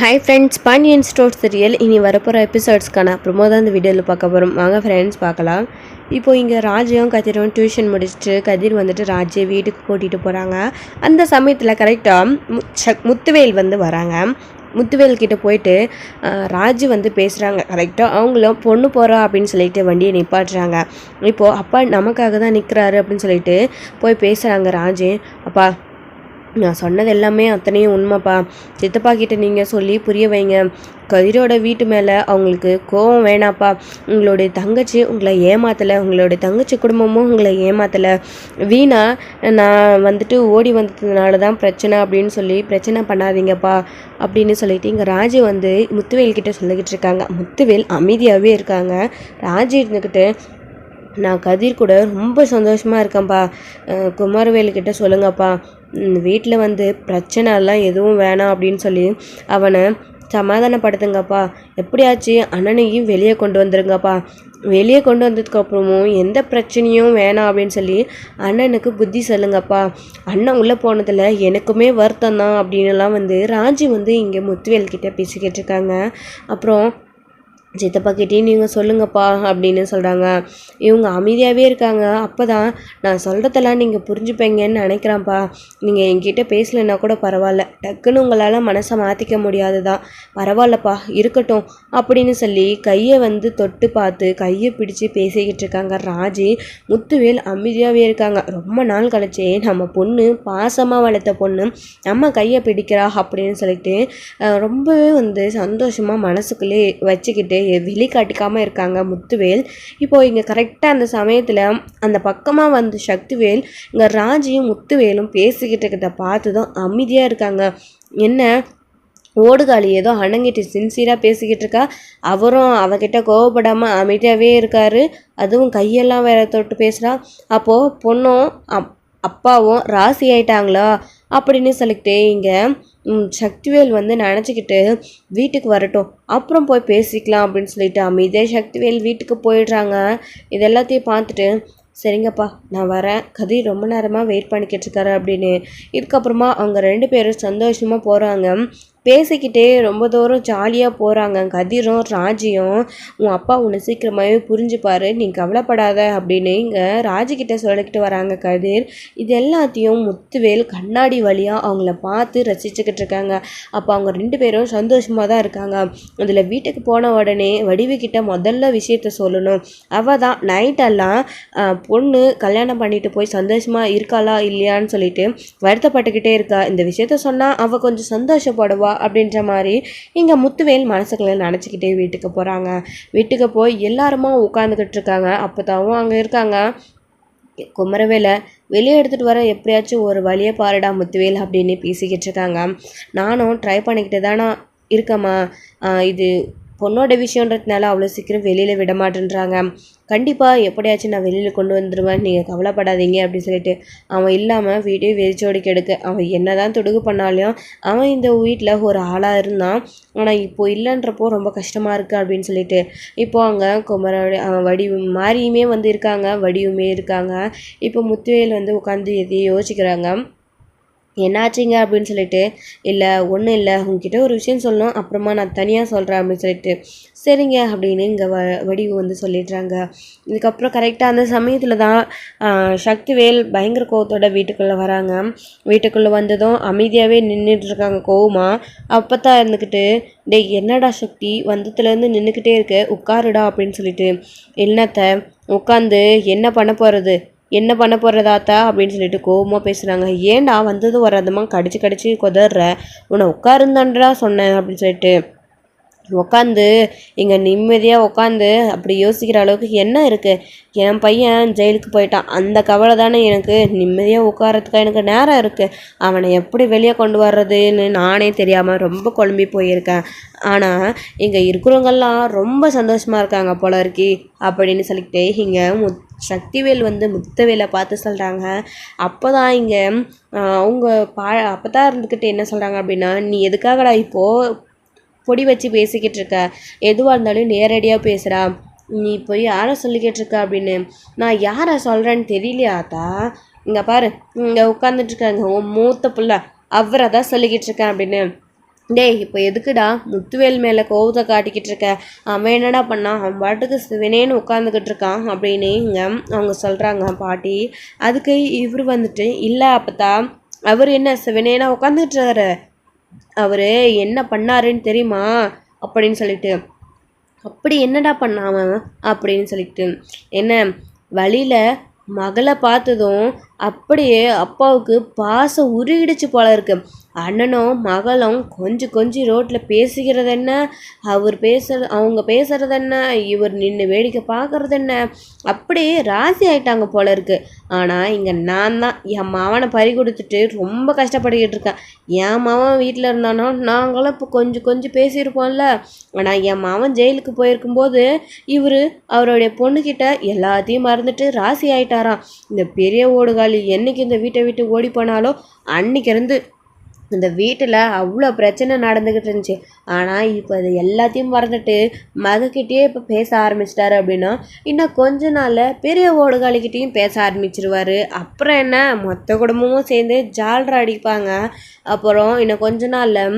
Hi friends Pandian stores real இனி வரப்போகிற எபிசோட்ஸ்க்கான அப்புறமா தான் இந்த வீடியோவில் பார்க்க போகிறோம் வாங்க ஃப்ரெண்ட்ஸ் பார்க்கலாம். இப்போ இங்கே ராஜும் கதிரும் டியூஷன் முடிச்சுட்டு கதிர் வந்துட்டு ராஜை வீட்டுக்கு கூட்டிகிட்டு போகிறாங்க அந்த சமயத்தில் கரெக்டாக முத்துவேல் வந்து வராங்க. முத்துவேல் கிட்டே போயிட்டு ராஜு வந்து பேசுகிறாங்க கரெக்டாக அவங்களும் பொண்ணு போகிறா அப்படின்னு சொல்லிட்டு வண்டியை நிப்பாட்டுறாங்க. இப்போது அப்பா நமக்காக தான் நிற்கிறாரு அப்படின்னு சொல்லிட்டு போய் பேசுகிறாங்க ராஜு. அப்பா நான் சொன்னது எல்லாமே அத்தனையும் உண்மைப்பா. சித்தப்பா கிட்ட நீங்கள் சொல்லி புரிய வைங்க. கதிரோட வீட்டு மேலே அவங்களுக்கு கோவம் வேணாப்பா. உங்களுடைய தங்கச்சி உங்களை ஏமாத்தலை. உங்களுடைய தங்கச்சி குடும்பமும் உங்களை ஏமாத்தலை. வீணா நான் வந்துட்டு ஓடி வந்ததுனால தான் பிரச்சனை அப்படின்னு சொல்லி பிரச்சனை பண்ணாதீங்கப்பா அப்படின்னு சொல்லிட்டு இங்கே ராஜு வந்து முத்துவேல் கிட்ட சொல்லிக்கிட்டு இருக்காங்க. முத்துவேல் அமைதியாகவே இருக்காங்க. ராஜு இருந்துக்கிட்டு நான் கதிர் கூட ரொம்ப சந்தோஷமாக இருக்கேன்ப்பா. குமாரவேலுக்கிட்ட சொல்லுங்கப்பா. வீட்டில் வந்து பிரச்சனைலாம் எதுவும் வேணாம் அப்படின்னு சொல்லி அவனை சமாதானப்படுத்துங்கப்பா. எப்படியாச்சு அண்ணனையும் வெளியே கொண்டு வந்துருங்கப்பா. வெளியே கொண்டு வந்ததுக்கப்புறமும் எந்த பிரச்சனையும் வேணாம் அப்படின்னு சொல்லி அண்ணனுக்கு புத்தி சொல்லுங்கப்பா. அண்ணன் உள்ளே போனதில் எனக்குமே வருத்தம் தான் அப்படின்னுலாம் வந்து ராஜி வந்து இங்கே முத்துவேல்கிட்ட பேசிக்கிட்டு இருக்காங்க. அப்புறம் சித்தப்பா கிட்டே நீங்கள் சொல்லுங்கப்பா அப்படின்னு சொல்கிறாங்க இவங்க அமைதியாகவே இருக்காங்க. அப்போ தான் நான் சொல்கிறதெல்லாம் நீங்கள் புரிஞ்சுப்பீங்கன்னு நினைக்கிறேன்ப்பா. நீங்கள் என்கிட்ட பேசலைன்னா கூட பரவாயில்ல. டக்குன்னு உங்களால் மனசை மாற்றிக்க முடியாது தான் பரவாயில்லப்பா இருக்கட்டும் அப்படின்னு சொல்லி கையை வந்து தொட்டு பார்த்து கையை பிடிச்சு பேசிக்கிட்டு இருக்காங்க. ராஜி முத்துவேல் அமைதியாகவே இருக்காங்க. ரொம்ப நாள் கழிச்சே நம்ம பொண்ணு பாசமாக வளர்த்த பொண்ணு நம்ம கையை பிடிக்கிறா அப்படின்னு சொல்லிட்டு ரொம்பவே வந்து சந்தோஷமாக மனசுக்குள்ளே வச்சுக்கிட்டு வெளிக்காட்டிக்காமல் இருக்காங்க முத்துவேல். இப்போது இங்கே கரெக்டாக அந்த சமயத்தில் அந்த பக்கமாக வந்து சக்திவேல் இங்கே ராஜியும் முத்துவேலும் பேசிக்கிட்டு இருக்கிறத பார்த்ததும் அமைதியாக இருக்காங்க. என்ன? ஓடுகாலி ஏதோ அணங்கிட்டு சின்சியராக பேசிக்கிட்டு இருக்கா? அவரும் அவகிட்ட கோவப்படாமல் அமைதியாகவே இருக்காரு. அதுவும் கையெல்லாம் வேற தொட்டு பேசுகிறா அப்போது பொண்ணும் அப் அப்பாவும் ராசி ஆயிட்டாங்களா? அப்படின்னு சொல்லிக்கிட்டே இங்கே சக்திவேல் வந்து நினச்சிக்கிட்டு வீட்டுக்கு வரட்டும். அப்புறம் போய் பேசிக்கலாம் அப்படின்னு சொல்லிட்டு அமைதியாக சக்திவேல் வீட்டுக்கு போயிடுறாங்க. இது எல்லாத்தையும் பார்த்துட்டு சரிங்கப்பா நான் வரேன். கதிர் ரொம்ப நேரமாக வெயிட் பண்ணிக்கிட்டு இருக்காரு அப்படின்னு. இதுக்கப்புறமா அவங்க ரெண்டு பேரும் சந்தோஷமாக போகிறாங்க பேசிக்கிட்டே ரொம்ப தூரம் ஜாலியாக போகிறாங்க கதிரும் ராஜியும் உன் அப்பா உன்னை சீக்கிரமாகவே புரிஞ்சுப்பார். நீ கவலைப்படாத அப்படின்னு இங்கே ராஜிக்கிட்ட சொல்லிக்கிட்டு வராங்க கதிர். இது எல்லாத்தையும் முத்துவேல் கண்ணாடி வழியாக அவங்கள பார்த்து ரசிச்சுக்கிட்டு இருக்காங்க. அப்போ அவங்க ரெண்டு பேரும் சந்தோஷமாக தான் இருக்காங்க. அதில் வீட்டுக்கு போன உடனே வடிவுக்கிட்ட முதல்ல விஷயத்த சொல்லணும். அவள் தான் நைட்டெல்லாம் பொண்ணு கல்யாணம் பண்ணிட்டு போய் சந்தோஷமாக இருக்காளா இல்லையான்னு சொல்லிட்டு வருத்தப்பட்டுக்கிட்டே இருக்கா. இந்த விஷயத்த சொன்னால் அவள் கொஞ்சம் சந்தோஷப்படுவா அப்படின்ற மாதிரி இங்கே முத்துவேல் மனசுக்குள்ள நினச்சிக்கிட்டே வீட்டுக்கு போகிறாங்க வீட்டுக்கு போய் எல்லாருமா உட்காந்துக்கிட்டு இருக்காங்க. அப்போதாவும் அங்கே இருக்காங்க. குமரவேலை வெளியே எடுத்துகிட்டு வர எப்படியாச்சும் ஒரு வழியை பாருடா முத்துவேல் அப்படின்னு பேசிக்கிட்டு இருக்காங்க. நானும் ட்ரை பண்ணிக்கிட்டு தானே இருக்கேம்மா இது பொண்ணோட விஷயன்றதுனால அவ்வளோ சீக்கிரம் வெளியில் விட மாட்டேன்றாங்க. கண்டிப்பாக எப்படியாச்சும் நான் வெளியில் கொண்டு வந்துடுவேன் நீங்கள் கவலைப்படாதீங்க அப்படின்னு சொல்லிட்டு அவன் இல்லாமல் வீட்டே வெறிச்சோடி கெடுக்க அவன் என்ன தான் தொடுகு பண்ணாலும் அவன் இந்த வீட்டில் ஒரு ஆளாக இருந்தான். ஆனால் இப்போது இல்லைன்றப்போ ரொம்ப கஷ்டமாக இருக்குது அப்படின்னு சொல்லிட்டு இப்போ அங்கே குமரோட அவன் வடிவம் மாரியுமே வந்து இருக்காங்க வடிவுமே இருக்காங்க. இப்போ முத்துவேல் வந்து உட்காந்து எதையும் யோசிக்கிறாங்க. என்னாச்சுங்க அப்படின்னு சொல்லிட்டு இல்லை ஒன்றும் இல்லை. உங்ககிட்ட ஒரு விஷயம் சொல்லணும். அப்புறமா நான் தனியாக சொல்கிறேன் அப்படின்னு சொல்லிட்டு சரிங்க அப்படின்னு இங்கே வ வடிவு வந்து சொல்லிடுறாங்க. இதுக்கப்புறம் கரெக்டாக அந்த சமயத்தில் தான் சக்திவேல் பயங்கர கோவத்தோட வீட்டுக்குள்ளே வராங்க. வீட்டுக்குள்ளே வந்ததும் அமைதியாகவே நின்றுட்டு இருக்காங்க அப்போ தான் இருந்துக்கிட்டு டேய் என்னடா சக்தி? வந்ததுலேருந்து நின்றுக்கிட்டே இருக்க. உட்காருடா அப்படின்னு சொல்லிட்டு என்னத்தை? உட்காந்து என்ன பண்ண போகிறது என்ன பண்ண போகிறதாத்தா அப்படின்னு சொல்லிட்டு கோவமாக பேசுகிறாங்க ஏன்டா வந்ததும் வராதமா கடிச்சு கடிச்சு கொதற உன்னை உட்காருந்தான்றா சொன்னேன் அப்படின்னு சொல்லிட்டு உட்காந்து இங்கே நிம்மதியாக உட்காந்து அப்படி யோசிக்கிற அளவுக்கு என்ன இருக்குது என் பையன் ஜெயிலுக்கு போயிட்டான். அந்த கவலை தானே எனக்கு. நிம்மதியாக உட்காரத்துக்கு எனக்கு நேரம் இருக்குது அவனை எப்படி வெளியே கொண்டு வர்றதுன்னு நானே தெரியாமல் ரொம்ப குழம்பி போயிருக்கேன். ஆனால் இங்கே இருக்கிறவங்கெல்லாம் ரொம்ப சந்தோஷமாக இருக்காங்க போல இருக்கி அப்படின்னு சொல்லிக்கிட்டு இங்கே முத் சக்திவேல் வந்து முத்தவேலை பார்த்து சொல்கிறாங்க அப்போ தான் இங்கே அவங்க பா அப்போ தான் இருந்துக்கிட்டு என்ன சொல்கிறாங்க அப்படின்னா நீ எதுக்காகடா இப்போது பொடி வச்சு பேசிக்கிட்டு இருக்க? எதுவாக இருந்தாலும் நேரடியாக பேசுகிறா நீ போய் யாரை சொல்லிக்கிட்டு இருக்க அப்படின்னு. நான் யாரை சொல்கிறேன்னு தெரியலையாத்தா இங்கே பாரு இங்கே உட்காந்துட்ருக்காங்க உன் மூத்த புள்ள அவரை தான் சொல்லிக்கிட்டு இருக்கேன் அப்படின்னு. டேய் இப்போ எதுக்குடா? முத்துவேல் மேலே கோபத்தை காட்டிக்கிட்டு இருக்க. அவன் என்னடா பண்ணான் அவன் பாட்டுக்கு சிவனேன்னு உட்காந்துக்கிட்டு இருக்கான் அப்படின்னு இங்கே அவங்க சொல்கிறாங்க பாட்டி அதுக்கு இவர் வந்துட்டு இல்லை அப்பத்தா அவர் என்ன சிவனேனா உட்காந்துக்கிட்டு அவர் என்ன பண்ணாருன்னு தெரியுமா? அப்படின்னு சொல்லிட்டு. அப்படி என்னடா பண்ணாம அப்படின்னு சொல்லிட்டு. என்ன? வழியில் மகளை பார்த்ததும் அப்படியே அப்பாவுக்கு பாசம் உருகிடுச்சு போல இருக்கு. அண்ணனும் மகளும் கொஞ்சம் கொஞ்சம் ரோட்டில் பேசிக்கிறது என்ன? அவர் பேசுறது அவங்க பேசுறது என்ன? இவர் நின்று வேடிக்கை பார்க்கறது என்ன? அப்படியே ராசி ஆயிட்டாங்க போல இருக்கு. ஆனால் இங்கே நான் தான். என் மாவனை பறி கொடுத்துட்டு ரொம்ப கஷ்டப்பட்டுக்கிட்டு இருக்கேன். என் மாவன் வீட்டில் இருந்தானோ? நாங்களும் இப்போ கொஞ்சம் கொஞ்சம் பேசியிருப்போம்ல. ஆனால் என் மாவன் ஜெயிலுக்கு போயிருக்கும்போது இவர் அவருடைய பொண்ணுக்கிட்ட எல்லாத்தையும் மறந்துட்டு ராசி ஆயிட்டாராம். இந்த பெரிய ஓடுகால் என்னைக்கு இந்த வீட்டை விட்டு ஓடி போனாலோ அன்னைக்கிருந்து இந்த வீட்டில் அவ்வளோ பிரச்சனை நடந்துக்கிட்டு இருந்துச்சு. ஆனால் இப்போ அது எல்லாத்தையும் மறந்துட்டு மகக்கிட்டேயே இப்போ பேச ஆரம்பிச்சிட்டாரு அப்படின்னா இன்னும் கொஞ்ச நாளில் பெரிய ஓடுகாலிக்கிட்டேயும் பேச ஆரம்பிச்சிருவார். அப்புறம் என்ன மொத்த குடும்பமும் சேர்ந்து ஜால்ரா அடிப்பாங்க. அப்புறம் இன்னும் கொஞ்ச நாளில்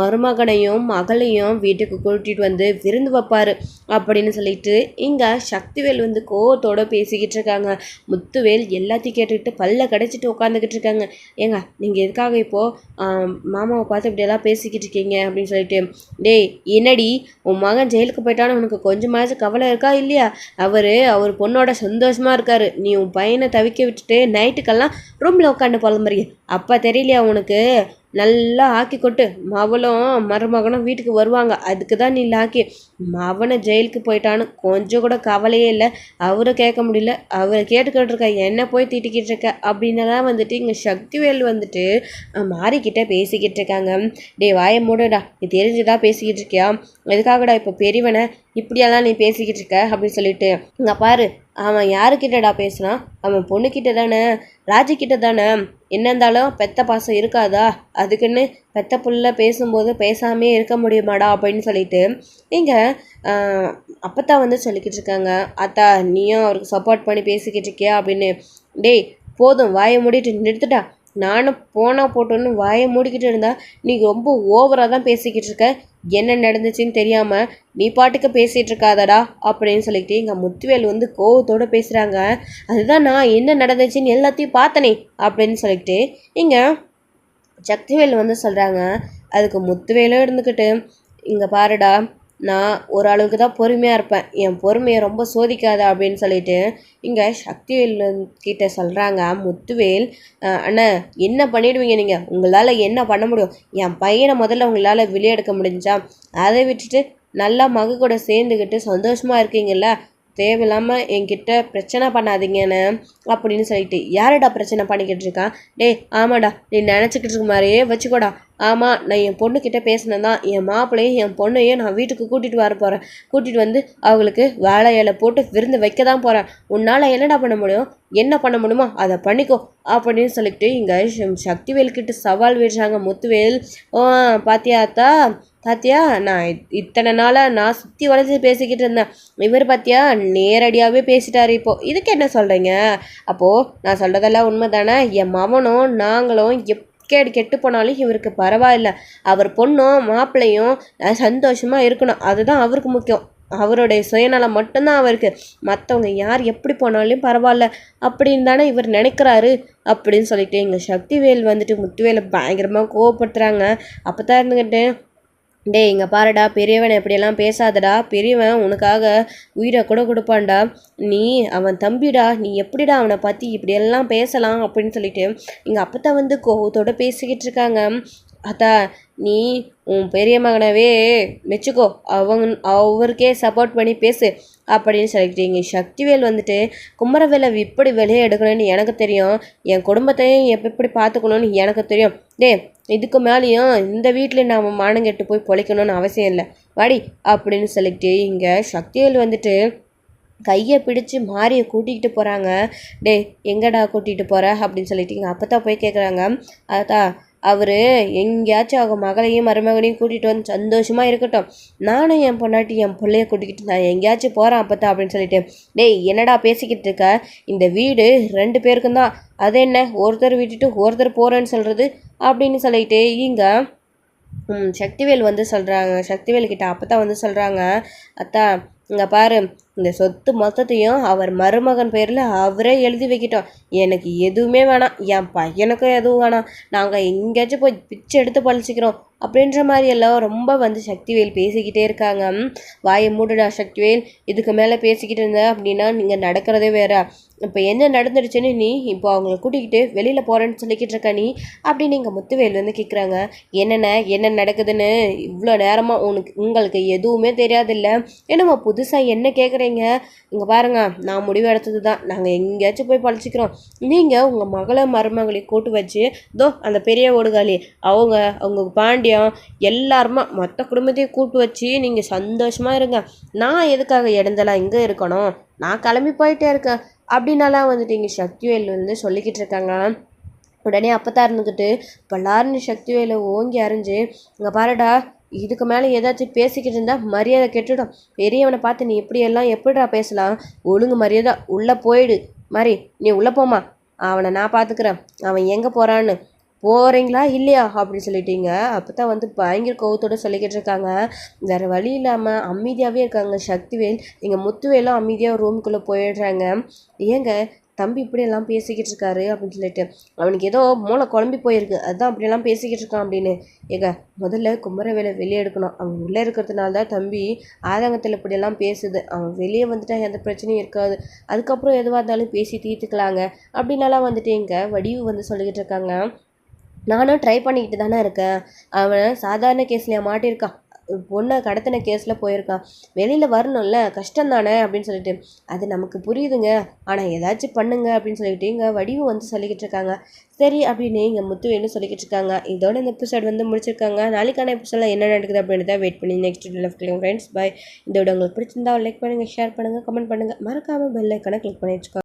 மருமகனையும் மகளையும் வீட்டுக்கு கூட்டிகிட்டு வந்து விருந்து வைப்பார் அப்படின்னு சொல்லிட்டு இங்கே சக்திவேல் வந்து கோவத்தோடு பேசிக்கிட்டு இருக்காங்க. முத்துவேல் எல்லாத்தையும் கேட்டுக்கிட்டு பல்ல கடைச்சிட்டு உட்காந்துக்கிட்டு இருக்காங்க. ஏங்க நீங்கள் எதுக்காக இப்போது மாமாவை பார்த்து இப்படியெல்லாம் பேசிக்கிட்டு இருக்கீங்க அப்படின்னு சொல்லிட்டு. டேய் என்னடி உன் மகன் ஜெயிலுக்கு போயிட்டாலும் உனக்கு கொஞ்சமாச்சும் கவலை இருக்கா இல்லையா? அவர் அவர் பொண்ணோட சந்தோஷமாக இருக்கார். நீ உன் பையனை தவிக்க விட்டுட்டு நைட்டுக்கெல்லாம் ரூமில் உட்காந்து புலம்புறீங்க அப்போ தெரியலையா உனக்கு நல்லா ஆக்கி கொட்டு. மவளும் மருமகனும் வீட்டுக்கு வருவாங்க. அதுக்கு தான் நீ லாக்கி. மவனை ஜெயிலுக்கு போயிட்டான்னு கொஞ்சம் கூட கவலையே இல்லை. அவரை கேட்க முடியல. அவரை கேட்டுக்கிட்டு இருக்க என்ன போய் திட்டிக்கிட்டு இருக்க? அப்படின்னு தான் வந்துட்டு இங்கே சக்திவேல் வந்துட்டு மாறிக்கிட்ட பேசிக்கிட்டு இருக்காங்க. டே வாய மூடடா. நீ தெரிஞ்சுதா பேசிக்கிட்டு இருக்கியா? எதுக்காகடா இப்போ பெரியவனை இப்படியெல்லாம் நீ பேசிக்கிட்டு இருக்க? அப்படின்னு சொல்லிட்டு இங்கே பாரு. அவன் யாருக்கிட்டடா பேசுனான் அவன் பொண்ணுக்கிட்ட தானே ராஜிக்கிட்ட தானே என்ன இருந்தாலும் பெத்த பாசம் இருக்காதா? அதுக்குன்னு பெத்த புள்ள பேசும்போது பேசாமே இருக்க முடியுமாடா அப்படின்னு சொல்லிட்டு இங்கே அப்பத்தா வந்து சொல்லிக்கிட்டு இருக்காங்க. அத்தா நீயும் அவருக்கு சப்போர்ட் பண்ணி பேசிக்கிட்டு இருக்கியா? அப்படின்னு. டேய் போதும் வாயை மூடிட்டு நிறுத்துட்டா நானும் போனால் போட்டோன்னு வாயை மூடிக்கிட்டு இருந்தா நீ ரொம்ப ஓவராக தான் பேசிக்கிட்டு இருக்க. என்ன நடந்துச்சுன்னு தெரியாமல் நீ பாட்டுக்கு பேசிகிட்டு இருக்காதடா அப்படின்னு சொல்லிட்டு எங்கள் முத்துவேல் வந்து கோவத்தோடு பேசுகிறாங்க அதுதான் நான் என்ன நடந்துச்சுன்னு எல்லாத்தையும் பார்த்தனே அப்படின்னு சொல்லிட்டு இங்கே சக்திவேல் வந்து சொல்கிறாங்க அதுக்கு முத்துவேலும் இருந்துக்கிட்டு இங்கே பாருடா நான் ஓரளவுக்கு தான் பொறுமையாக இருப்பேன். என் பொறுமையை ரொம்ப சோதிக்காத அப்படின்னு சொல்லிட்டு இங்கே சக்திவேல் கிட்ட சொல்கிறாங்க முத்துவேல் அண்ணா என்ன பண்ணிடுவீங்க நீங்கள் உங்களால் என்ன பண்ண முடியும்? என் பையனை முதல்ல உங்களால் வெளியெடுக்க முடிஞ்சா அதை விட்டுட்டு நல்லா மகு கூட சேர்ந்துக்கிட்டு சந்தோஷமாக இருக்கீங்கல்ல? தேவையில்லாமல் என்கிட்ட பிரச்சனை பண்ணாதீங்கன்னு அப்படின்னு சொல்லிட்டு யாருடா பிரச்சனை பண்ணிக்கிட்டு இருக்கான் டேய் ஆமாடா நீ நினச்சிக்கிட்டு இருக்க மாதிரியே வச்சுக்கோடா. ஆமாம் நான் என் பொண்ணுக்கிட்ட பேசினேன் தான் என் மாப்பிள்ளையும் என் பொண்ணையும் நான் வீட்டுக்கு கூட்டிகிட்டு வர போகிறேன் கூட்டிகிட்டு வந்து அவங்களுக்கு வேலை இலை போட்டு விருந்து வைக்க தான் போகிறேன் உன்னால் என்னடா பண்ண முடியும்? என்ன பண்ண முடியுமோ அதை பண்ணிக்கோ அப்படின்னு சொல்லிட்டு இங்கே சக்திவேல்கிட்ட சவால் விடுறாங்க. முத்துவேல் ஓ பாத்தியாத்தா பாத்தியா? நான் இத்தனை நாளாக நான் சுற்றி வளைச்சி பேசிக்கிட்டு இருந்தேன். இவர் பார்த்தியா நேரடியாகவே பேசிட்டாரு இப்போது இதுக்கு என்ன சொல்கிறீங்க அப்போது நான் சொல்கிறதெல்லாம் உண்மை தானே என் மவனும் நாங்களும் எப் கேடு கெட்டு போனாலும் இவருக்கு பரவாயில்ல. அவர் பொண்ணும் மாப்பிள்ளையும் சந்தோஷமாக இருக்கணும். அதுதான் அவருக்கு முக்கியம். அவருடைய சுயநலம் மட்டும்தான் அவருக்கு. மற்றவங்க யார் எப்படி போனாலும் பரவாயில்ல. அப்படின்னு தானே இவர் நினைக்கிறாரு. அப்படின்னு சொல்லிட்டு எங்கள் சக்திவேல் வந்துட்டு முத்துவேலை பயங்கரமாக கோவப்படுத்துகிறாங்க அப்போ தான் இருந்துக்கிட்டு டே இங்கே பாருடா பெரியவன் எப்படியெல்லாம் பேசாதடா. பெரியவன் உனக்காக உயிரை கூட கொடுப்பான்டா. நீ அவன் தம்பிடா நீ எப்படிடா அவனை பற்றி இப்படியெல்லாம் பேசலாம் அப்படின்னு சொல்லிட்டு எங்கள் அப்பத்தா வந்து கோவத்தோடு பேசிக்கிட்டு இருக்காங்க. அத்தா நீ உன் பெரிய மகனவே மெச்சுக்கோ. அவங்க அவருக்கே சப்போர்ட் பண்ணி பேசு அப்படின்னு சொல்லிக்கிட்டீங்க. சக்திவேல் வந்துட்டு குமரவேலை இப்படி வெளியே எடுக்கணும்னு எனக்கு தெரியும். என் குடும்பத்தையும் எப்போ எப்படி பார்த்துக்கணும்னு எனக்கு தெரியும். டே இதுக்கு மேலேயும் இந்த வீட்டில் நாம் மானங்கெட்டு போய் பொழைக்கணும்னு அவசியம் இல்லை. வாடி அப்படின்னு சொல்லிக்கிட்டு இங்கே சக்திவேல் வந்துட்டு கையை பிடிச்சி மாரியை கூட்டிகிட்டு போகிறாங்க டே எங்கடா கூட்டிகிட்டு போகிற அப்படின்னு சொல்லிட்டு இங்கே அப்போ தான் போய் கேட்குறாங்க அதான் அவர் எங்கேயாச்சும் அவங்க மகளையும் மருமகனையும் கூட்டிகிட்டு வந்து சந்தோஷமாக இருக்கட்டும். நானும் என் பொண்டாட்டி என் பிள்ளைய கூட்டிக்கிட்டு நான் எங்கேயாச்சும் போகிறேன் அப்போத்தான் அப்படின்னு சொல்லிட்டு. டேய் என்னடா பேசிக்கிட்டு இருக்க? இந்த வீடு ரெண்டு பேருக்கும் தான். அது என்ன? ஒருத்தர் விட்டுட்டு ஒருத்தர் போகிறேன்னு சொல்கிறது அப்படின்னு சொல்லிட்டு இங்கே சக்திவேல் வந்து சொல்கிறாங்க சக்திவேல் கிட்ட அப்போ தான் வந்து சொல்கிறாங்க அத்தா இங்கே பாரு இந்த சொத்து மொத்தத்தையும் அவர் மருமகன் பேரில் அவரே எழுதி வைக்கிட்டோம். எனக்கு எதுவுமே வேணாம். என் பையனுக்கும் எதுவும் வேணாம். நாங்கள் எங்கேயாச்சும் போய் பிச்சை எடுத்து பழிச்சிக்கிறோம். அப்படின்ற மாதிரி எல்லாம் ரொம்ப வந்து சக்திவேல் பேசிக்கிட்டே இருக்காங்க. வாயை மூடுடா சக்திவேல். இதுக்கு மேலே பேசிக்கிட்டு இருந்த அப்படின்னா நீங்கள் நடக்கிறதே வேற. இப்போ என்ன நடந்துடுச்சுன்னு நீ இப்போ அவங்கள கூட்டிக்கிட்டு வெளியில் போகிறேன்னு சொல்லிக்கிட்டு இருக்க நீ அப்படின்னு நீங்கள் முத்துவேல் வந்து கேட்குறாங்க என்னென்ன என்ன நடக்குதுன்னு? இவ்வளோ நேரமாக உனக்கு உங்களுக்கு எதுவுமே தெரியாதில்ல? என்னம்மா புதுசாக என்ன கேட்குறீங்க இங்கே பாருங்க நான் முடிவு எடுத்தது தான் நாங்கள் எங்கேயாச்சும் போய் பழிச்சிக்கிறோம். நீங்கள் உங்கள் மகளை மருமகளை கூட்டு வச்சு தோ அந்த பெரிய ஓடுகாலி அவங்க அவங்க பாண்டியம் எல்லாருமா மொத்த குடும்பத்தையும் கூட்டு வச்சு நீங்கள் சந்தோஷமாக இருங்க. நான் எதுக்காக இடந்தெல்லாம் இங்கே இருக்கணும்? நான் கிளம்பி போயிட்டே இருக்கேன். அப்படின்னாலாம் வந்துட்டு இங்கே சக்திவேல் வந்து சொல்லிக்கிட்டு இருக்காங்க. உடனே அப்பத்தான் இருந்துக்கிட்டு பல்லாருன்னு சக்திவேலை ஓங்கி அரைஞ்சு இங்கே பாருடா இதுக்கு மேலே ஏதாச்சும் பேசிக்கிட்டு இருந்தால் மரியாதை கெட்டுடும். பெரியவனை பார்த்து நீ இப்படியெல்லாம் எப்படிடா பேசலாம்? ஒழுங்கு மரியாதை உள்ளே போயிடு. மாதிரி நீ உள்ளே போமா அவனை நான் பார்த்துக்கிறேன் அவன் எங்கே போகிறான்னு போகிறீங்களா இல்லையா அப்படின்னு சொல்லிட்டீங்க. அப்போ தான் வந்து பயங்கர கோவத்தோடு சொல்லிக்கிட்டு இருக்காங்க. வேறு வழி இல்லாமல் அமைதியாகவே இருக்காங்க சக்திவேல். எங்கள் முத்துவேலும் அமைதியாக ரூமுக்குள்ளே போயிடுறாங்க. ஏங்க தம்பி இப்படியெல்லாம் பேசிக்கிட்டு இருக்காரு அப்படின்னு சொல்லிட்டு. அவனுக்கு ஏதோ மூளை குழம்பி போயிருக்கு. அதுதான் அப்படியெல்லாம் பேசிக்கிட்டு இருக்கான் அப்படின்னு. ஏங்க முதல்ல குமரவேலை வெளியே எடுக்கணும். அவன் உள்ளே இருக்கிறதுனால தான் தம்பி ஆதங்கத்தில் இப்படியெல்லாம் பேசுது. அவன் வெளியே வந்துட்டா எந்த பிரச்சனையும் இருக்காது. அதுக்கப்புறம் எதுவாக இருந்தாலும் பேசி தீர்த்துக்கலாங்க. அப்படின்னாலாம் வந்துட்டு எங்க வடிவு வந்து சொல்லிக்கிட்டு இருக்காங்க. நானும் ட்ரை பண்ணிக்கிட்டு தானே இருக்கேன். அவன் சாதாரண கேஸ்லையா மாட்டியிருக்கான் பொண்ணை கடத்தின கேஸில் போயிருக்கான் வெளியில் வரணும்ல கஷ்டம் தானே அப்படின்னு சொல்லிட்டு. அது நமக்கு புரியுதுங்க. ஆனால் ஏதாச்சும் பண்ணுங்க அப்படின்னு சொல்லிட்டு இங்கே வடிவு வந்து சொல்லிக்கிட்டு இருக்காங்க. சரி அப்படின்னு இங்கே முத்துவேன்னு சொல்லிக்கிட்டு இருக்காங்க. இதோட இந்த எபிசோட் வந்து முடிச்சிருக்காங்க. நாளைக்கான எபிசோடில் என்ன நடக்குது அப்படின்னு தான் வெயிட் பண்ணி நெக்ஸ்ட் வீடியோவில் ஃப்ரெண்ட்ஸ் பாய் இதோட உங்களுக்கு பிடிச்சிருந்தா லைக் பண்ணுங்கள் ஷேர் பண்ணுங்கள் கமெண்ட் பண்ணுங்கள் மறக்காமல் பெல் ஐக்கனை கிளிக் பண்ணி வச்சுக்கோங்க